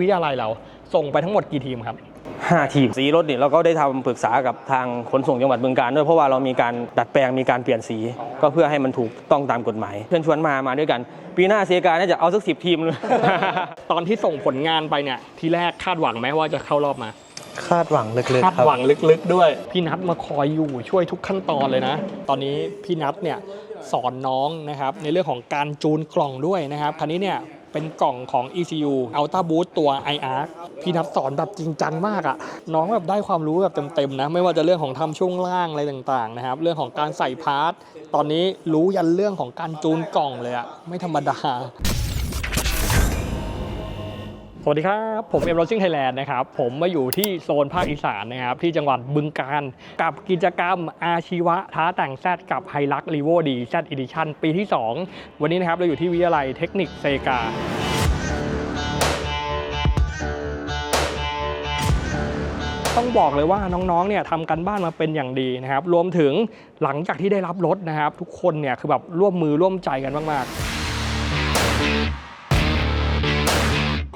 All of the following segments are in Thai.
วิทยาลัยเราส่งไปทั้งหมดกี่ทีมครับห้าทีมสีรถนี่เราก็ได้ทำปรึกษากับทางขนส่งจังหวัดบึงการด้วยเพราะว่าเรามีการดัดแปลงมีการเปลี่ยนสี ก็เพื่อให้มันถูกต้องตามกฎหมายเพื่อนชวนมามาด้วยกัน ปีหน้าเซียการน่าจะเอาสักสิบทีมเลยตอนที่ส่งผลงานไปเนี่ยทีแรกคาดหวังไหมว่าจะเข้ารอบมา คาดหวังลึกคาดๆครับหวังลึกๆด้วย พี่นัทมาคอยอยู่ช่วยทุกขั้นตอนเลยนะ ตอนนี้พี่นัทเนี่ยสอนน้องนะครับในเรื่องของการจูนกล่องด้วยนะครับคันนี้เนี่ย เป็นกล่องของ ECU Ultra Boost ตัว IR พี่นับสอนแบบจริงจังมากอะน้องแบบได้ความรู้แบบเต็มๆนะ ไม่ว่าจะเรื่องของทำช่วงล่างอะไรต่างๆนะครับ เรื่องของการใส่พาร์ท ตอนนี้รู้ยันเรื่องของการจูนกล่องเลยอะ ไม่ธรรมดา สวัสดีครับ ผมเอ็มโรซิ่งไทยแลนด์นะครับ ผมมาอยู่ที่โซนภาคอีสานนะครับ ที่จังหวัดบึงการ กับกิจกรรมอาชีวะ ท้าแต่งแซดกับไฮลักรีโวดีแซดอีดิชั่นปีที่ 2 วันนี้นะครับ เราอยู่ที่วิทยาลัยเทคนิคเซกาต้องบอกเลยว่าน้องๆ เนี่ยทำกันบ้านมาเป็นอย่างดีนะครับ รวมถึงหลังจากที่ได้รับรถนะครับ ทุกคนเนี่ยคือแบบร่วมมือร่วมใจกันมากๆ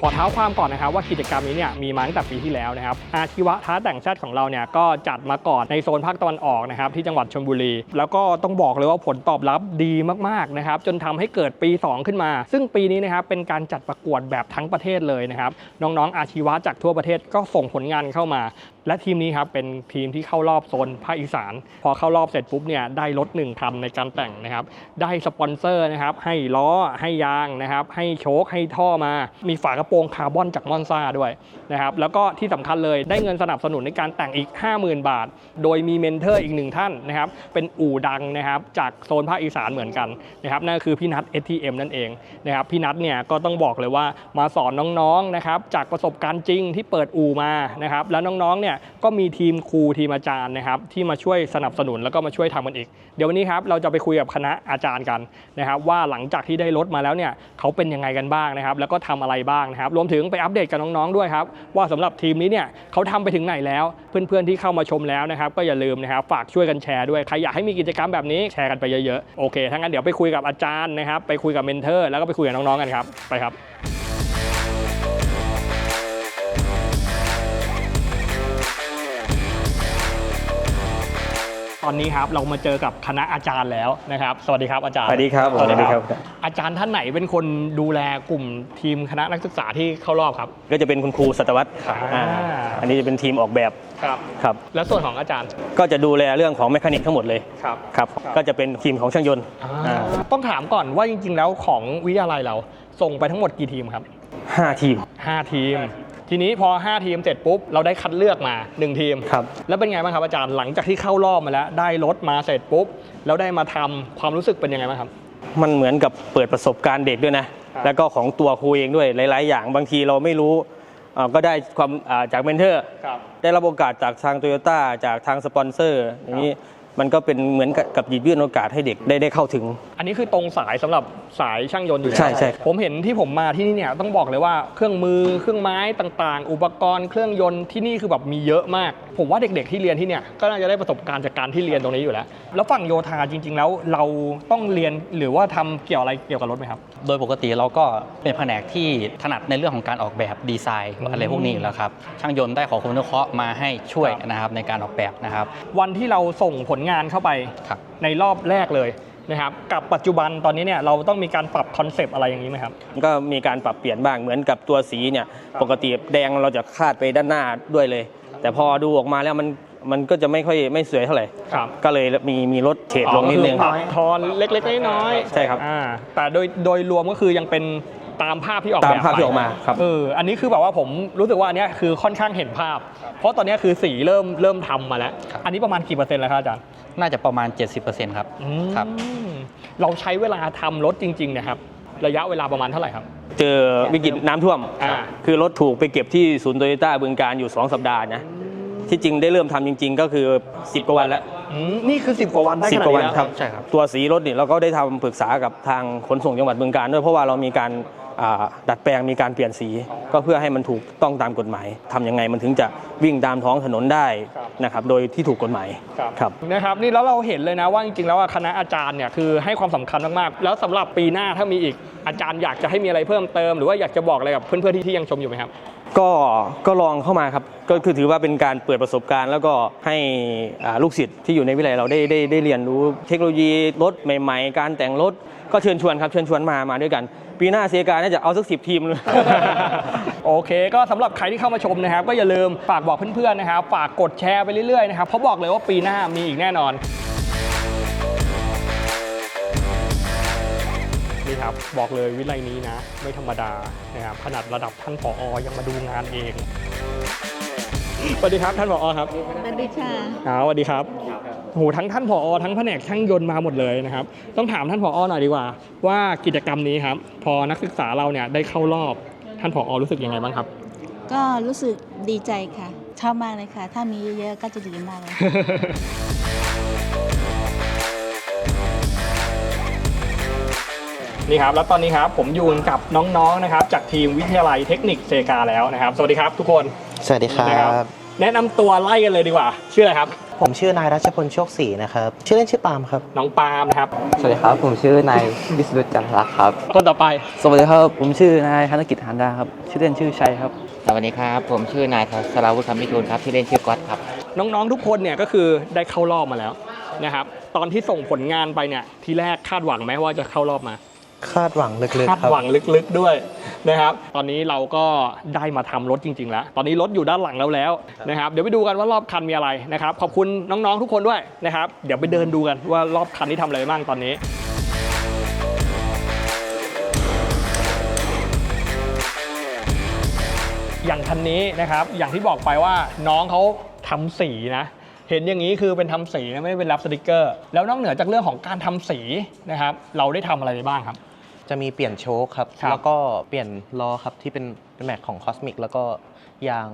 ขอเท้าความก่อนนะครับว่ากิจกรรมนี้เนี่ยมีมาตั้งแต่ปีที่แล้วนะครับอาชีวะท้าแต่งแซดของเราเนี่ยก็จัดมาก่อนในโซนภาคตะวันออกนะครับที่จังหวัดชลบุรี แล้วก็ต้องบอกเลยว่าผลตอบรับดีมากๆนะครับจนทำให้เกิดปี 2 ขึ้นมา ซึ่งปีนี้นะครับเป็นการจัดประกวดแบบทั้งประเทศเลยนะครับน้องๆอาชีวะจากทั่วประเทศก็ส่งผลงานเข้ามา และทีมนี้ครับเป็นทีมที่เข้ารอบโซนภาคอีสาน พอเข้ารอบเสร็จปุ๊บเนี่ยได้รถหนึ่งคันในการแต่งนะครับได้สปอนเซอร์นะครับให้ล้อให้ยางนะครับให้โชคให้ท่อมามีฝากระโปรงคาร์บอนจากมอนซาด้วยนะครับแล้วก็ที่สำคัญเลยได้เงินสนับสนุนในการแต่งอีก 50,000 บาท โดยมีเมนเทอร์อีกหนึ่งท่านนะครับเป็นอู่ดังนะครับจากโซนภาคอีสานเหมือนกันนะครับนั่นก็คือพี่นัท STM นั่นเองนะครับพี่นัทเนี่ยก็ต้องบอกเลยว่ามาสอนน้องๆนะครับจากประสบการณ์จริงที่เปิดอู่มานะครับแล้วน้องๆเนี่ยก็มีทีมครูทีมอาจารย์นะครับที่มาช่วยสนับสนุนแล้วก็มาช่วยทำกันอีก เดี๋ยววันนี้ครับเราจะไปคุยกับคณะอาจารย์กันนะครับว่าหลังจากที่ได้รถมาแล้วเนี่ยเขาเป็นยังไงกันบ้างนะครับแล้วก็ทำอะไรบ้างครับรวมถึงไปอัปเดตกับน้องๆด้วยครับว่าสำหรับทีมนี้เนี่ยเขาทำไปถึงไหนแล้ว เพื่อนๆที่เข้ามาชมแล้วนะครับก็อย่าลืมนะครับฝากช่วยกันแชร์ด้วยใครอยากให้มีกิจกรรมแบบนี้แชร์กันไปเยอะๆโอเคถ้างั้นเดี๋ยวไปคุยกับอาจารย์นะครับไปคุยกับเมนเทอร์แล้วก็ไปคุยกับน้องๆกันครับไปครับ อนนี้ครับเรามาเจอกับคณะอาจารย์แล้วนะครับ สวัสดีครับอาจารย์สวัสดีครับผมสวัสดีครับสวัสดีครับ อาจารย์ท่านไหนเป็นคนดูแลกลุ่มทีมคณะนักศึกษาที่เข้ารอบครับ ก็จะเป็นคุณครูสัตวัตอ่าอ่าอันนี้จะเป็นทีมออกแบบครับครับ แล้วส่วนของอาจารย์ก็จะดูแลเรื่องของแมคานิกทั้งหมดเลยครับครับครับก็จะเป็นทีมของช่างยนต์อ่าต้องถามก่อนว่าจริง ๆ แล้วของวิทยาลัยเราส่งไปทั้งหมดกี่ทีมครับห้าทีม 5 ทีม ทีนี้พอ 5 ทีมเสร็จปุ๊บเราได้คัดเลือกมา 1 ทีมครับแล้วเป็นไงบ้างครับอาจารย์หลังจากที่เข้ารอบมาแล้ว ได้รถมาเสร็จปุ๊บ แล้วได้มาทำความรู้สึกเป็นยังไงบ้างครับ มันเหมือนกับเปิดประสบการณ์เด็กด้วยนะครับแล้วก็ของตัวครูเองด้วยหลาย ๆ อย่างบางทีเราไม่รู้อ่าก็ได้ความอ่าจากเมนเทอร์ครับได้รับโอกาสจากทางโตโยต้าจากทางสปอนเซอร์อย่างนี้ มันก็เป็นเหมือนกับกับหยิบยื่นโอกาสให้เด็กได้ได้เข้าถึง อันนี้คือตรงสายสำหรับสายช่างยนต์อยู่แล้วใช่ใช่ครับ ผมเห็นที่ผมมาที่นี่เนี่ยต้องบอกเลยว่าเครื่องมือเครื่องไม้ต่างๆ อุปกรณ์เครื่องยนต์ที่นี่คือแบบมีเยอะมาก ผมว่าเด็กๆที่เรียนที่เนี่ยก็น่าจะได้ประสบการณ์จากการที่เรียนตรงนี้อยู่แล้ว แล้วฝั่งโยธาจริง ๆ แล้วเราต้องเรียนหรือว่าทำเกี่ยวอะไรเกี่ยวกับรถไหมครับ โดยปกติเราก็เป็นแผนกที่ถนัดในเรื่องของการออกแบบดีไซน์อืมอะไรพวกนี้อยู่แล้วครับช่างยนต์ได้ขอความอนุเคราะห์มาให้ช่วยครับ นะครับในการออกแบบนะครับ วันที่เราส่งผลงานเข้าไปครับในรอบแรกเลยนะครับกับปัจจุบันตอนนี้เนี่ยเราต้องมีการปรับคอนเซปต์อะไรอย่างนี้ไหมครับก็มีการปรับเปลี่ยนบ้างเหมือนกับตัวสีเนี่ยครับปกติแดงเราจะคาดไปด้านหน้าด้วยเลย แต่พอดูออกมาแล้วมันมันก็จะไม่ค่อยไม่สวยเท่าไหร่ครับก็เลยมีมีลดเฉดลงนิดนึงอ๋อก็คือปรับทอนเล็กๆน้อยๆใช่ครับอ่าแต่โดยโดยรวมก็คือยังเป็น ตามภาพที่ออกตามแบบภาพที่ออกมาครับเอออันนี้คือแบบว่าผมรู้สึกว่าอันเนี้ยคือค่อนข้างเห็นภาพ เพราะตอนเนี้ยคือสีเริ่มเริ่มทำมาแล้วครับอันนี้ประมาณกี่เปอร์เซ็นต์แล้วครับอาจารย์น่าจะประมาณ 70%ครับอืมครับเราใช้เวลาทำรถจริงๆเนะครับระยะเวลาประมาณเท่าไหร่ครับ เจอวิกฤตน้ำท่วมอ่าคือรถถูกไปเก็บที่ศูนย์โตโยต้าบึงการอยู่ 2 สัปดาห์นะ ที่จริงได้เริ่มทำจริง ๆ ก็คือ 10 กว่าวันแล้วอืมนี่คือ 10 กว่าวันได้สิบขนาดกว่าวันี้นแล้วครับ ใช่ครับ ตัวสีรถนี่เราก็ได้ทำปรึกษากับทางขนส่งจังหวัดบึงการด้วยเพราะว่าเรามีการอ่า ดัดแปลงมีการเปลี่ยนสี ก็เพื่อให้มันถูกต้องตามกฎหมายทำยังไงมันถึงจะวิ่งตามท้องถนนได้ครับนะครับโดยที่ถูกกฎหมายครับนะครับนี่แล้วเราเห็นเลยนะว่าจริงๆแล้วอะคณะอาจารย์เนี่ยคือให้ความสำคัญมากๆแล้วสำหรับปีหน้าถ้ามีอีกอาจารย์อยากจะให้มีอะไรเพิ่มเติม หรือว่าอยากจะบอกอะไรกับเพื่อนๆที่ที่ยังชมอยู่ไหมครับ ก็ก็ลองเข้ามาครับก็คือถือว่าเป็นการเปิดประสบการณ์ แล้วก็ให้อ่าลูกศิษย์ที่อยู่ในวิทยาลัยเราได้ได้ได้เรียนรู้เทคโนโลยีรถใหม่ ๆ การแต่งรถก็เชิญชวนครับเชิญชวนมามาด้วยกัน ปีหน้าเสียกาน่าจะเอาสักสิบทีมเลย โอเค ก็สำหรับใครที่เข้ามาชมนะครับ ก็อย่าลืมฝากบอกเพื่อนๆนะครับ ฝากกดแชร์ไปเรื่อยๆนะครับเพราะบอกเลยว่าปีหน้ามีอีกแน่นอน นี่ครับบอกเลยวิไลนี้นะ ไม่ธรรมดานะครับขนาดระดับท่านผอยังมาดูงานเองสวัสดีครับท่านผอครับสวัสดีค่ะอ่าสวัสดีครับโหทั้งท่านผอทั้งแผนกช่างยนต์มาหมดเลยนะครับ ต้องถามท่านผอหน่อยดีกว่า ว่ากิจกรรมนี้ครับ พอนักศึกษาเราเนี่ยได้เข้ารอบท่านผอรู้สึกยังไงบ้างครับ ก็รู้สึกดีใจค่ะชอบมากเลยค่ะ ถ้ามีเยอะๆก็จะดีมากเลย นี่ครับ แล้วตอนนี้ครับผมอยู่กับน้องๆนะครับ จากทีมวิทยาลัยเทคนิคเซกาแล้วนะครับ สวัสดีครับทุกคนสวัสดีครันะบ แนะนำตัวไล่กันเลยดีกว่า ชื่ออะไรครับ ผมชื่อนายรัชพลโชคศรีนะครับ ชื่อเล่นชื่อปาล์มครับ น้องปาล์มนะครับ สวัสดีครับ ผมชื่อนายวิสรุตจันทรักษ์ครับ คนต่อไป สวัสดีครับ ผมชื่อนายธนกิจหันดาครับ ชื่อเล่นชื่อชัยครับ สวัสดีครับ ผมชื่อนายสราวุฒิคำมิทูลครับ ที่อเล่นชื่อก๊อตครับ น้องๆทุกคนเนี่ยก็คือได้เข้ารอบมาแล้วนะครับ ตอนที่ส่งผลงานไปเนี่ยทีแรกคาดหวังไหมว่าจะเข้ารอบมา คาดหวังลึกคาดๆครับ หวังลึกๆด้วยนะครับ ตอนนี้เราก็ได้มาทำรถจริง ๆ แล้ว ตอนนี้รถอยู่ด้านหลังเราแล้วนะครับ เดี๋ยวไปดูกันว่ารอบคันมีอะไรนะครับ ขอบคุณน้องๆทุกคนด้วยนะครับ เดี๋ยวไปเดินดูกันว่ารอบคันนี้ทำอะไรบ้างตอนนี้ อย่างคันนี้นะครับ อย่างที่บอกไปว่าน้องเขาทำสีนะ เห็นอย่างนี้คือเป็นทำสีนะไม่ได้เป็นรับสติกเกอร์ แล้วนอกเหนือจากเรื่องของการทำสีนะครับเราได้ทำอะไรไปบ้างครับ จะมีเปลี่ยนโชคครับครับ แล้วก็เปลี่ยนล้อครับที่เป็นเป็นแม็กของคอสมิกแล้วก็ยาง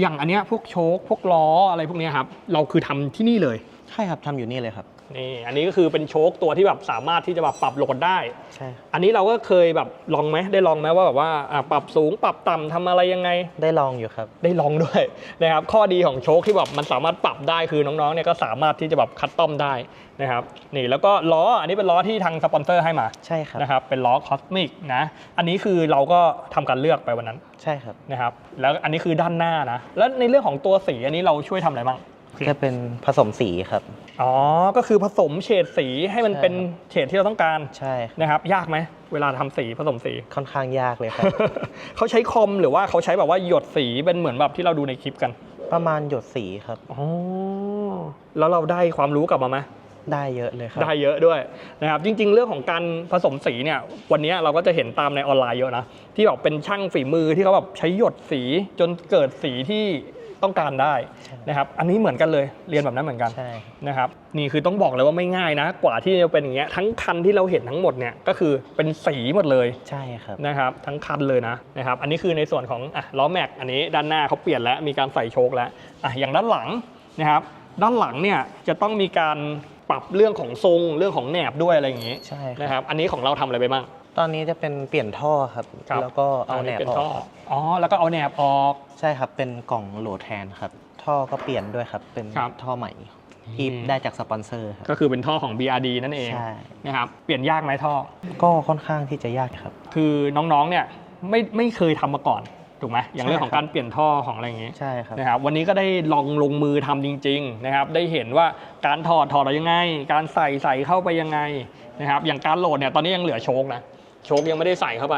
อย่างอันเนี้ยพวกโชคพวกล้ออะไรพวกเนี้ยครับเราคือทำที่นี่เลยใช่ครับทำอยู่นี่เลยครับ นี่อันนี้ก็คือเป็นโชคตัวที่แบบสามารถที่จะแบบปรับโหลดได้ ใช่ครับอันนี้เราก็เคยแบบลองไหมได้ลองไหมว่าแบบว่าอะปรับสูงปรับต่ำทำอะไรยังไง ได้ลองอยู่ครับ ได้ลองด้วย นะครับข้อดีของโชคที่แบบมันสามารถปรับได้คือน้องๆเนี่ยก็สามารถที่จะแบบคัดต้อมได้นะครับนี่แล้วก็ล้ออันนี้เป็นล้อที่ทางสปอนเซอร์ให้มาใช่ครับ นะครับเป็นล้อคอสมิกนะอันนี้คือเราก็ทำการเลือกไปวันนั้นใช่ครับ นะครับแล้วอันนี้คือด้านหน้านะแล้วในเรื่องของตัวสีอันนี้เราช่วยทำอะไรบ้าง จะเป็นผสมสีครับ อ๋อ ก็คือผสมเฉดสีให้มันใช่เป็นเฉดที่เราต้องการใช่ครับนะครับ ยากไหมเวลาทำสีผสมสีค่อนข้างยากเลยครับเขาใช้คอมหรือว่าเขาใช้แบบว่าหยดสีเป็นเหมือนแบบที่เราดูในคลิปกัน ประมาณหยดสีครับอ๋อแล้วเราได้ความรู้กลับมาไหมได้เยอะเลยครับ ได้เยอะด้วยนะครับ จริง ๆ เรื่องของการผสมสีเนี่ย วันนี้เราก็จะเห็นตามในออนไลน์เยอะนะ ที่แบบเป็นช่างฝีมือที่เขาแบบใช้หยดสีจนเกิดสีที่ ต้องการได้นะครับอันนี้เหมือนกันเลยเรียนแบบนั้นเหมือนกันใช่ครับนะครับนี่คือต้องบอกเลยว่าไม่ง่ายนะ กว่าที่จะเป็นอย่างเงี้ยทั้งคันที่เราเห็นทั้งหมดเนี่ยก็คือเป็นสีหมดเลยใช่ครับนะครับทั้งคันเลยนะนะครับอันนี้คือในส่วนของอะล้อแม็กอันนี้ด้านหน้าเขาเปลี่ยนแล้วมีการใส่โชคแล้วอะอย่างด้านหลังนะครับด้านหลังเนี่ยจะต้องมีการปรับเรื่องของทรงเรื่องของแหนบด้วยอะไรอย่างงี้ใช่ครับนะครับอันนี้ของเราทำอะไรไปบ้าง ตอนนี้จะเป็นเปลี่ยนท่อครับ ครับ แล้วก็เอาแหนบเป็นอท่ออกอ๋อ แล้วก็เอาแหนบออก ใช่ครับ เป็นกล่องโหลดแทนครับ ท่อก็เปลี่ยนด้วยครับ เป็นครับท่อใหม่ที่อืม ได้จากสปอนเซอร์ครับ ก็คือเป็นท่อของ BRD นั่นเองใช่ นะครับ เปลี่ยนยากไหมท่อ ก็ค่อนข้างที่จะยากครับ คือน้องๆ เนี่ยไม่ไม่เคยทำมาก่อน ถูกไหมอย่างเรื่องของใช่ครับการเปลี่ยนท่อของอะไรอย่างงี้ ใช่ครับ นะครับวันนี้ก็ได้ลองลงมือทำจริงๆนะครับได้เห็นว่าการถอดถอดเรายังไง การใส่ใส่เข้าไปยังไงนะครับอย่างการโหลดเนี่ยตอนนี้ยังเหลือโชคนะ โชคยังไม่ได้ใส่เข้าไป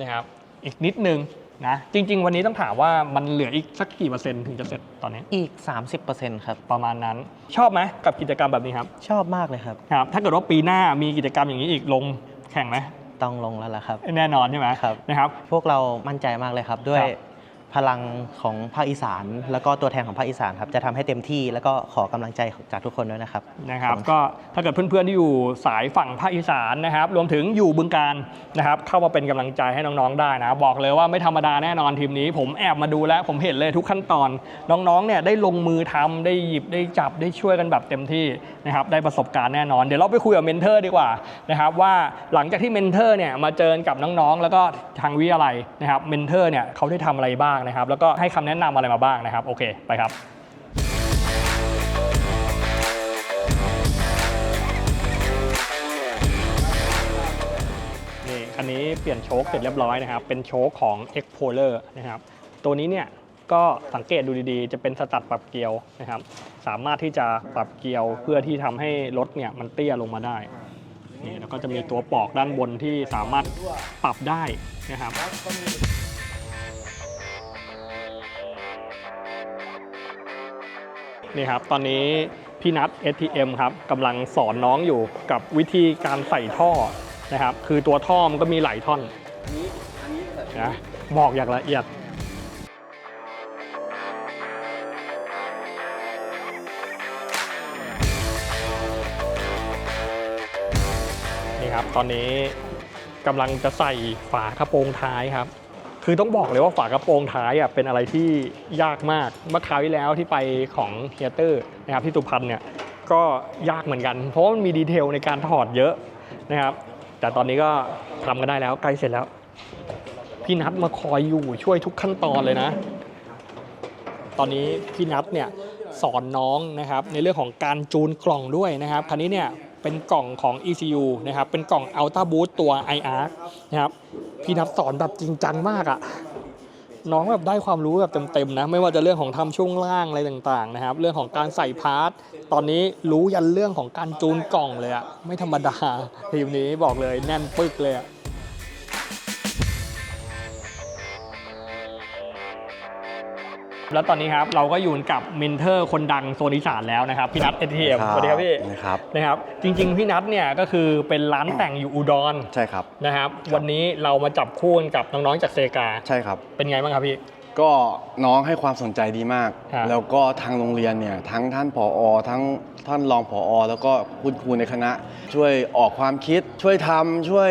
นะครับ อีกนิดนึงนะ จริง ๆ วันนี้ต้องถามว่ามันเหลืออีกสักกี่เปอร์เซ็นต์ถึงจะเสร็จตอนนี้ อีก 30%ครับ ประมาณนั้น ชอบไหมกับกิจกรรมแบบนี้ครับ ชอบมากเลยครับ ครับ ถ้าเกิดว่าปีหน้ามีกิจกรรมอย่างนี้อีกลงแข่งไหมต้องลงแล้วล่ะครับ แน่นอนใช่ไหมครับ นะครับ พวกเรามั่นใจมากเลยครับด้วย ครับ พลังของภาคอีสาน แล้วก็ตัวแทนของภาคอีสานครับจะทำให้เต็มที่แล้วก็ขอกำลังใจจากทุกคนด้วยนะครับนะครับขอณก็ถ้าเกิดเพื่อนๆที่อยู่สายฝั่งภาคอีสานนะครับ รวมถึงอยู่บึงการนะครับ เข้ามาเป็นกำลังใจให้น้องๆได้นะ บอกเลยว่าไม่ธรรมดาแน่นอนทีมนี้ ผมแอบมาดูแล้วผมเห็นเลยทุกขั้นตอน น้องๆเนี่ยได้ลงมือทำได้หยิบได้จับได้ช่วยกันแบบเต็มที่นะครับได้ประสบการณ์แน่นอนเดี๋ยวเราไปคุยกับเมนเทอร์ดีกว่านะครับว่าหลังจากที่เมนเทอร์เนี่ยมาเจอกับน้องๆแล้วก็ทางวิทยาลัยนะครับเมนเทอร์เนี่ยเขาได้ทำอะไรบ้างนะครับ แล้วก็ให้คำแนะนำอะไรมาบ้างนะครับ โอเค ไปครับนี่คันนี้เปลี่ยนโชคเสร็จเรียบร้อยนะครับ เป็นโชคของ e x p o l e r นะครับ ตัวนี้เนี่ยก็สังเกตดูดีๆ จะเป็นสตัดปรับเกียวนะครับ สามารถที่จะปรับเกียวเพื่อที่ทำให้รถเนี่ยมันเตี้ยลงมาได้นี่แล้วก็จะมีตัวปอกด้านบนที่สามารถปรับได้นะครับ นี่ครับ ตอนนี้พี่นัท STM ครับกำลังสอนน้องอยู่กับวิธีการใส่ท่อนะครับ คือตัวท่อมันก็มีหลายท่อนนะบอกอย่างละเอียดนี่ครับ ตอนนี้กำลังจะใส่ฝากระโปรงท้ายครับ คือต้องบอกเลยว่าฝากระโปรงท้ายอะเป็นอะไรที่ยากมากเมื่อคราวที่แล้วที่ไปของเฮียเตอร์นะครับที่สุพรรณเนี่ยก็ยากเหมือนกัน เพราะมันมีดีเทลในการถอดเยอะนะครับ แต่ตอนนี้ก็ทำกันได้แล้วใกล้เสร็จแล้ว พี่นัทมาคอยอยู่ช่วยทุกขั้นตอนเลยนะ ตอนนี้พี่นัทเนี่ยสอนน้องนะครับในเรื่องของการจูนกล่องด้วยนะครับคันนี้เนี่ย เป็นกล่องของ ECU นะครับ เป็นกล่อง Ultra Boost ตัว IR นะครับ พี่นับสอนแบบจริงจังมากอะ่ะ น้องแบบได้ความรู้แบบเต็มๆนะ ไม่ว่าจะเรื่องของทำช่วงล่างอะไรต่างๆนะครับ เรื่องของการใส่พาร์ท ตอนนี้รู้ยันเรื่องของการจูนกล่องเลยอะไม่ธรรมดาทีมนี้บอกเลยแน่นปึกเลยอะ แล้วตอนนี้ครับเราก็อยู่กับเมนเทอร์คนดังโซนอีสานแล้วนะครับพี่นัทเอทีเอ็มสวัสดีครับพี่นะครับนะครับจริง ๆ พี่นัทเนี่ยก็คือเป็นร้านแต่งอยู่อุดรใช่ครับนะครับวันนี้เรามาจับคู่กันกับน้องๆจากเซกาใช่ครับเป็นไงบ้างครับพี่ก็น้องให้ความสนใจดีมากครับแล้วก็ทางโรงเรียนเนี่ยทั้งท่านผอทั้งท่านรองผอแล้วก็คุณครูในคณะ ช่วยออกความคิด ช่วยทำช่วย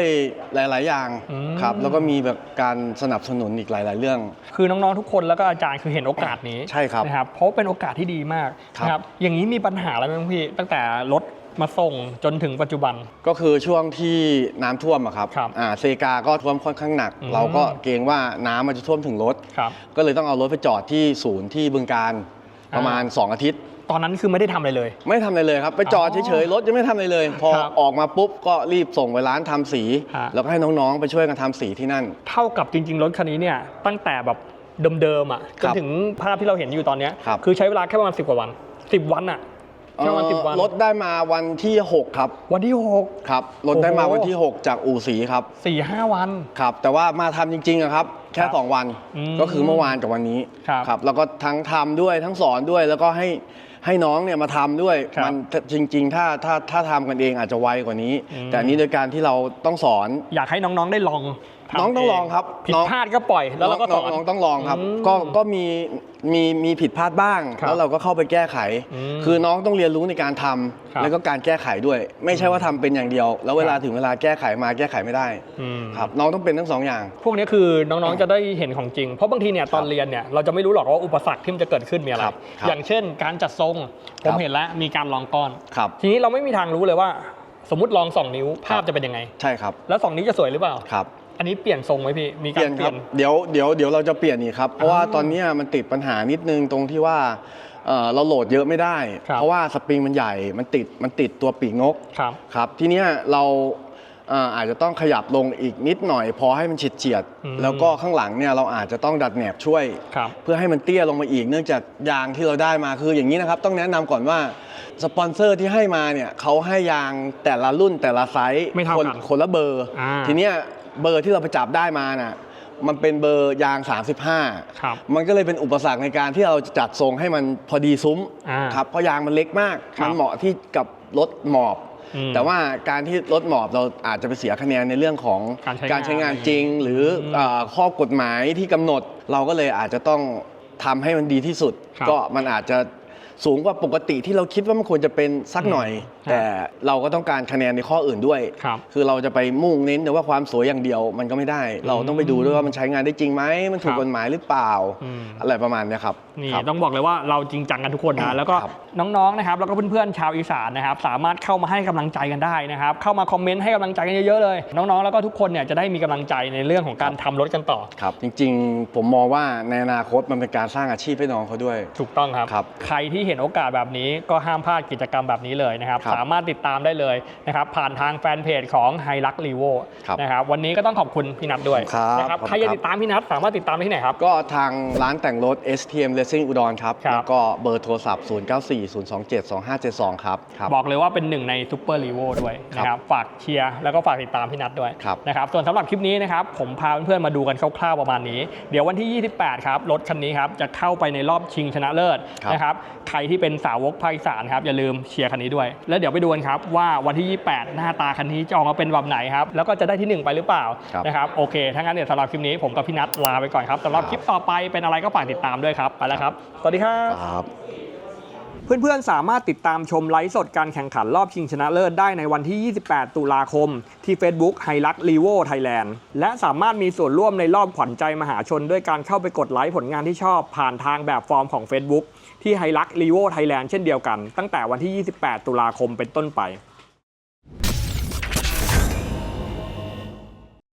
หลาย ๆ อย่างอืม ครับ แล้วก็มีแบบการสนับสนุนอีกหลาย ๆ เรื่อง คือน้องๆทุกคนแล้วก็อาจารย์คือเห็นโอกาสนี้ใช่ครับนะครับเพราะเป็นโอกาสที่ดีมากครับ นะครับอย่างนี้มีปัญหาอะไรไหมพี่ตั้งแต่รถมาส่งจนถึงปัจจุบัน ก็คือช่วงที่น้ำท่วมอะครับครับอ่าเซกาก็ท่วมค่อนข้างหนัก อืม เราก็เกรงว่าน้ำมันจะท่วมถึงรถ ครับ ก็เลยต้องเอารถไปจอดที่ศูนย์ที่บึงการประมาณ 2 อาทิตย์ ตอนนั้นคือไม่ได้ทำอะไรเลย ไม่ทำอะไรเลยครับ ไปจอดอ๋อเฉยๆรถยังไม่ทำอะไรเลย พอครับออกมาปุ๊บก็รีบส่งไปร้านทำสี ฮะ แล้วก็ให้น้องๆ ไปช่วยกันทำสีที่นั่น เท่ากับจริง ๆ รถคันนี้เนี่ยตั้งแต่แบบเดิมๆอะจครันบถึงภาพที่เราเห็นอยู่ตอนเนี้ยครับคือใช้เวลาแค่ประมาณสิบกว่าวันสิบวันอะแค่ประมาณสิบวันรถได้มาวันที่ 6 ครับวันที่หก ครับรถได้มาโอ้โห วันที่ 6 จากอู่สีครับสี่ห้าวัน ครับ แต่ว่ามาทำจริงๆอะครับ แค่ ครับ2 วันอืมก็คือเมื่อวานกับวันนี้ครับ แล้วก็ทั้งทำด้วยทั้งสอนด้วยแล้วก็ให้ ให้น้องเนี่ยมาทำด้วยครับมันจริง ๆ ถ้าถ้าถ้าทำกันเองอาจจะไวกว่านี้ อืม แต่อันนี้โดยการที่เราต้องสอน อยากให้น้องๆได้ลอง ทำน้องต้องลองครับผิดน้อง พลาดก็ปล่อย แล้วเราก็สอน น้องๆต้องลองครับ อืมก็ก็มีมีมีผิดพลาดบ้าง ครับแล้วเราก็เข้าไปแก้ไข อืมคือน้องต้องเรียนรู้ในการทำครับแล้วก็การแก้ไขด้วย ไม่ใช่ว่าทำเป็นอย่างเดียว แล้วเวลาครับ ถึงเวลาแก้ไขมาแก้ไขไม่ได้อืม ครับน้องต้องเป็นทั้งสองอย่าง พวกนี้คือน้องๆ จะได้เห็นของจริง เพราะบางทีเนี่ยตอนเรียนเนี่ยเราจะไม่รู้หรอกว่าอุปสรรคที่มันจะเกิดขึ้นมีอะไร ครับครับอย่างเช่น การจัดทรง ผครัมบ เห็นแล้วมีการลองก้อน ครับ ทีนี้เราไม่มีทางรู้เลยว่า สมมติลองสองนิ้วภาพจะเป็นยังไง ใช่ครับแล้วสองนิ้วจะสวยหรือเปล่า ครับ อันนี้เปลี่ยนทรงไหมพี่มีเปกาลี่รยนเปคลี่รัยบน เดี๋ยวเดี๋ยวเดี๋ยวเราจะเปลี่ยนอีกครับ เพราะว่าอ่าตอนเนี้ยมันติดปัญหานิดนึงตรงที่ว่าเอ่อเราโหลดเยอะไม่ได้ ครับ เพราะว่าสปริงมันใหญ่มันติดมันติดตัวปีกนกครับ ครับทีเนี้ยเราเอ่ออาจจะต้องขยับลงอีกนิดหน่อย พอให้มันเฉียดเฉียดๆอืม แล้วก็ข้างหลังเนี่ยเราอาจจะต้องดัดแหนบช่วย ครับ เพื่อให้มันเตี้ยลงมาอีกเนื่องจากยางที่เราได้มาคืออย่างนี้นะครับต้องแนะนำก่อนว่าสปอนเซอร์ที่ให้มาเนี่ยเขาให้ยางแต่ละรุ่นแต่ละไซส์ไม่เท่าคนกันคนละเบอร์ อ่าทีเนี้ย เบอร์ที่เราไปจับได้มาน่ะมันเป็นเบอร์ยาง 35 ครับมันก็เลยเป็นอุปสรรคในการที่เราจะจัดทรงให้มันพอดีซุ้มอ่าครับเพราะยางมันเล็กมาก ครับมันเหมาะที่กับรถหมอบ อืมแต่ว่าการที่ลดหมอบเราอาจจะไปเสียคะแนนในเรื่องของการใช้งานงานจริง หรืออมเอ่อข้อกฎหมายที่กำหนด เราก็เลยอาจจะต้องทำให้มันดีที่สุด ครับ ก็มันอาจจะ สูงกว่าปกติที่เราคิดว่ามันควรจะเป็นสักหน่อยอืมแต่เราก็ต้องการคะแนนในข้ออื่นด้วย ครับคือเราจะไปมุ่งเน้นแต่ว่าความสวยอย่างเดียวมันก็ไม่ได้ เราต้องไปดูด้วยว่ามันใช้งานได้จริงไหมมันถูคกรับกฎหมายหรือเปล่า อืม อะไรประมาณเนี้ยครับนี่ครับ ต้องบอกเลยว่าเราจริงจังกันทุกคนนะแล้วก็ครับน้องๆนะครับแล้วก็เพื่อนๆชาวอีสานนะครับสามารถเข้ามาให้กำลังใจกันได้นะครับเข้ามาคอมเมนต์ให้กำลังใจกันเยอะๆเลยน้องๆแล้วก็ทุกคนเนี่ยจะได้มีกำลังใจในเรื่องของการทำรถกันต่อ ครับจริงๆ ผมมองว่าในอนาคตมันเป็นการสร้างอาชีพให้น้องเขาด้วย ถูกต้องครับ ครับ ใครที่เห็นโอกาสแบบนี้ก็ห้ามพลาดกิจกรรมแบบนี้เลยนะครับครับ สามารถติดตามได้เลยนะครับผ่านทางแฟนเพจของไฮรักรีโวครับนะครับวันนี้ก็ต้องขอบคุณพี่นัทด้วยครับนะครับขอบคุณใครอยากครับติดตามพี่นัทสามารถติดตามได้ที่ไหนครับ ก็ทางร้านแต่งรถ STM Racing อุดรครับครับแล้วก็เบอร์โทรศัพท์ 0940272572ครับครับ บอกเลยว่าเป็นหนึ่งในซูเปอร์รีโวด้วยนะครับฝากเชียร์แล้วก็ฝากติดตามพี่นัทด้วยครับนะครับส่วนสำหรับคลิปนี้นะครับผมพาเพื่อนๆมาดูกันคร่าวๆประมาณนี้ เดี๋ยววันที่ 28 ครับรถคันนี้ครับจะเข้าไปในรอบชิงชนะเลิศครับนะครับใครที่เป็นสาวกภาคอีสานครับอย่าลืมเชียร์คันนี้ด้วย แล้วเดี๋ยวไปดูกันครับว่าวันที่ 28 หน้าตาคันนี้จะออกมาเป็นแบบไหนครับแล้วก็จะได้ที่หนึ่งไปหรือเปล่าครับนะครับโอเคถ้างั้นเดี๋ยวสำหรับคลิปนี้ผมกับพี่นัทลาไปก่อนครับสำหรับคลิปต่อไปเป็นอะไรก็ฝากติดตามด้วยครับไปแล้วครับสวัสดีครับครับ เพื่อนๆ สามารถติดตามชมไลฟ์สดการแข่งขันรอบชิงชนะเลิศได้ในวันที่ 28 ตุลาคม ที่ Facebook ไฮลักลีโวไทยแลนด์และสามารถมีส่วนร่วมในรอบขวัญใจมหาชน ด้วยการเข้าไปกดไลค์ผลงานที่ชอบผ่านทางแบบฟอร์มของ Facebook ที่ไฮลักลีโวไทยแลนด์เช่นเดียวกัน ตั้งแต่วันที่ 28 ตุลาคมเป็นต้นไป